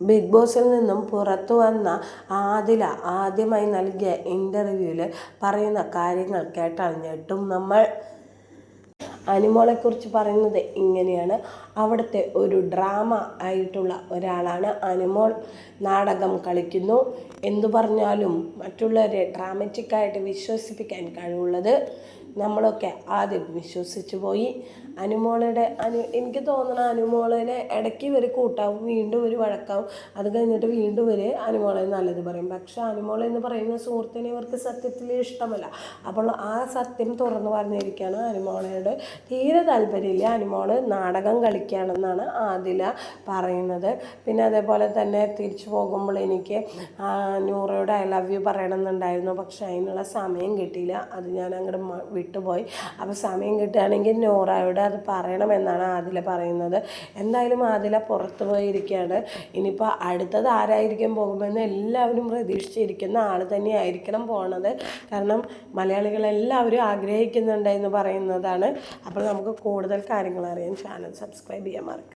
Big ബോസിൽ നിന്നും പുറത്തു വന്ന ആദില ആദ്യമായി നൽകിയ ഇന്റർവ്യൂവിൽ പറയുന്ന കാര്യങ്ങൾ കേട്ടാൽ ഞെട്ടും നമ്മൾ. അനിമോളെക്കുറിച്ച് പറയുന്നത് ഇങ്ങനെയാണ്. അവിടുത്തെ ഒരു ഡ്രാമ ആയിട്ടുള്ള ഒരാളാണ് അനിമോൾ. നാടകം കളിക്കുന്നു. എന്തു പറഞ്ഞാലും മറ്റുള്ളവരെ ഡ്രാമറ്റിക്കായിട്ട് വിശ്വസിപ്പിക്കാൻ കഴിവുള്ളത് നമ്മളൊക്കെ ആദ്യം വിശ്വസിച്ചു പോയി. അനുമോളുടെ അനു എനിക്ക് തോന്നണ അനുമോളിനെ ഇടയ്ക്ക് ഇവർ കൂട്ടാവും വീണ്ടും ഒരു വഴക്കാവും. അത് കഴിഞ്ഞിട്ട് വീണ്ടും ഇവർ അനുമോളെ നല്ലത് പറയും. പക്ഷെ അനുമോൾ എന്ന് പറയുന്ന സുഹൃത്തിനെ ഇവർക്ക് സത്യത്തിൽ ഇഷ്ടമല്ല. അപ്പോൾ ആ സത്യം തുറന്നു പറഞ്ഞിരിക്കുകയാണ് അനുമോളയോട് തീരെ താല്പര്യമില്ല. അനുമോൾ നാടകം കളിക്കുകയാണെന്നാണ് ആദില പറയുന്നത്. പിന്നെ അതേപോലെ തന്നെ തിരിച്ചു പോകുമ്പോൾ എനിക്ക് നൂറയോട് ഐ ലവ് യു പറയണമെന്നുണ്ടായിരുന്നു. പക്ഷേ അതിനുള്ള സമയം കിട്ടിയില്ല. അത് ഞാൻ അങ്ങോട്ട് വിട്ടുപോയി. അപ്പോൾ സമയം കിട്ടുകയാണെങ്കിൽ നൂറയോട് അത് പറയണമെന്നാണ് ആദില പറയുന്നത്. എന്തായാലും ആദില പുറത്തു പോയിരിക്കുകയാണ്. ഇനിയിപ്പോൾ അടുത്തത് ആരായിരിക്കും പോകുമെന്ന് എല്ലാവരും പ്രതീക്ഷിച്ചിരിക്കുന്ന ആൾ തന്നെയായിരിക്കണം പോണത്. കാരണം മലയാളികളെല്ലാവരും ആഗ്രഹിക്കുന്നുണ്ട് എന്ന് പറയുന്നതാണ്. അപ്പോൾ നമുക്ക് കൂടുതൽ കാര്യങ്ങൾ അറിയാൻ ചാനൽ സബ്സ്ക്രൈബ് ചെയ്യാൻ മറക്കും